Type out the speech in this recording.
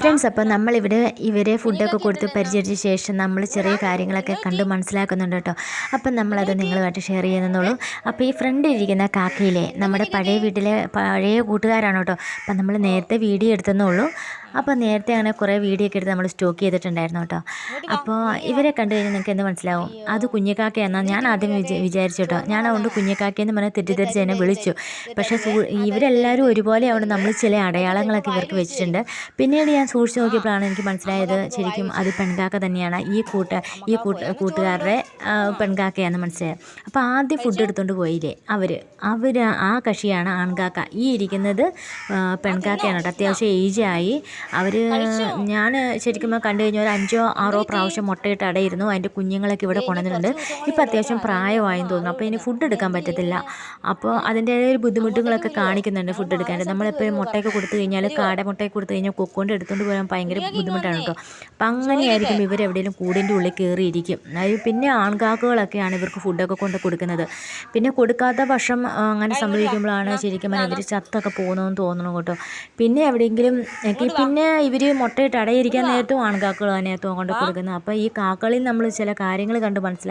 Friends അപ്പോൾ നമ്മളിവിടെ ഇവരെ ഫുഡൊക്കെ കൊടുത്ത് പരിചരിച്ച ശേഷം നമ്മൾ ചെറിയ കാര്യങ്ങളൊക്കെ കണ്ട് മനസ്സിലാക്കുന്നുണ്ട് കേട്ടോ. അപ്പം നമ്മളത് നിങ്ങളുമായിട്ട് ഷെയർ ചെയ്യുന്നുള്ളൂ അപ്പോൾ ഈ ഫ്രണ്ട് ഇരിക്കുന്ന കാക്കയിലെ നമ്മുടെ പഴയ വീട്ടിലെ പഴയ കൂട്ടുകാരാണ് കേട്ടോ. അപ്പം നമ്മൾ നേരത്തെ വീഡിയോ എടുത്തെന്നുള്ളൂ അപ്പോൾ നേരത്തെ അങ്ങനെ കുറേ വീഡിയോ ഒക്കെ എടുത്ത് നമ്മൾ സ്റ്റോക്ക് ചെയ്തിട്ടുണ്ടായിരുന്നു കേട്ടോ. അപ്പോൾ ഇവരെ കണ്ടു കഴിഞ്ഞാൽ നിങ്ങൾക്ക് എന്ത് മനസ്സിലാവും? അത് കുഞ്ഞിക്കാക്കയെന്നാണ് ഞാൻ ആദ്യം വിചാ വിചാരിച്ചു കേട്ടോ. ഞാൻ അതുകൊണ്ട് കുഞ്ഞിക്കാക്കയെന്ന് പറഞ്ഞാൽ തെറ്റിദ്ധരിച്ച് എന്നെ വിളിച്ചു. പക്ഷേ ഇവരെല്ലാവരും ഒരുപോലെ അവിടെ നമ്മൾ ചില അടയാളങ്ങളൊക്കെ ഇവർക്ക് വെച്ചിട്ടുണ്ട്. പിന്നീട് ഞാൻ സൂക്ഷിച്ച് നോക്കിയപ്പോഴാണ് എനിക്ക് മനസ്സിലായത് ശരിക്കും അത് പെൺകാക്ക തന്നെയാണ്. ഈ കൂട്ട ഈ കൂട്ട കൂട്ടുകാരുടെ പെൺകാക്കയാണ് മനസ്സിലായത്. അപ്പോൾ ആദ്യം ഫുഡ് എടുത്തുകൊണ്ട് പോയില്ലേ? അവർ അവർ ആ കക്ഷിയാണ് ആൺകാക്ക. ഈ ഇരിക്കുന്നത് പെൺകാക്കയാണ് കേട്ടോ. അത്യാവശ്യം ഏജായി അവർ ഞാൻ ശരിക്കും കണ്ടു കഴിഞ്ഞാൽ ഒരു അഞ്ചോ ആറോ പ്രാവശ്യം മുട്ടയിട്ട് അടയിരുന്നു. അതിന്റെ കുഞ്ഞുങ്ങളൊക്കെ ഇവിടെ കൊണ്ടുവന്നിട്ടുണ്ട്. ഇപ്പോൾ അത്യാവശ്യം പ്രായമായെന്ന് തോന്നുന്നു. അപ്പോൾ ഇനി ഫുഡ് എടുക്കാൻ പറ്റത്തില്ല. അപ്പോൾ അതിന്റെ ഒരു ബുദ്ധിമുട്ടുകളൊക്കെ കാണിക്കുന്നുണ്ട് ഫുഡ് എടുക്കാനായിട്ട്. നമ്മളെപ്പോഴും മുട്ടയൊക്കെ കൊടുത്തു കഴിഞ്ഞാൽ കാട മുട്ടയൊക്കെ കൊടുത്തു കഴിഞ്ഞാൽ കൊക്കൊണ്ട് എടുത്തുകൊണ്ട് പോകാൻ ഭയങ്കര ബുദ്ധിമുട്ടാണ് കേട്ടോ. അപ്പം അങ്ങനെയായിരിക്കും ഇവർ എവിടെയെങ്കിലും കൂടിന്റെ ഉള്ളിൽ കയറിയിരിക്കും അത് പിന്നെ ആൺകാക്കുകളൊക്കെയാണ് ഇവർക്ക് ഫുഡൊക്കെ കൊണ്ട് കൊടുക്കുന്നത്. പിന്നെ കൊടുക്കാത്ത പക്ഷം അങ്ങനെ സംഭവിക്കുമ്പോഴാണ് ശരിക്കും ഇവർ ചത്തൊക്കെ പോകുന്നതെന്ന് തോന്നണം കേട്ടോ. പിന്നെ എവിടെയെങ്കിലും പിന്നെ ഇവർ മുട്ടയിട്ട് അടയിരിക്കാൻ നേരത്തും ആൺകാക്കകൾ തന്നെയാണ് കൊണ്ട് കൊടുക്കുന്നത്. അപ്പോൾ ഈ കാക്കകളിൽ നമ്മൾ ചില കാര്യങ്ങൾ കണ്ട് മനസ്സിലാക്കി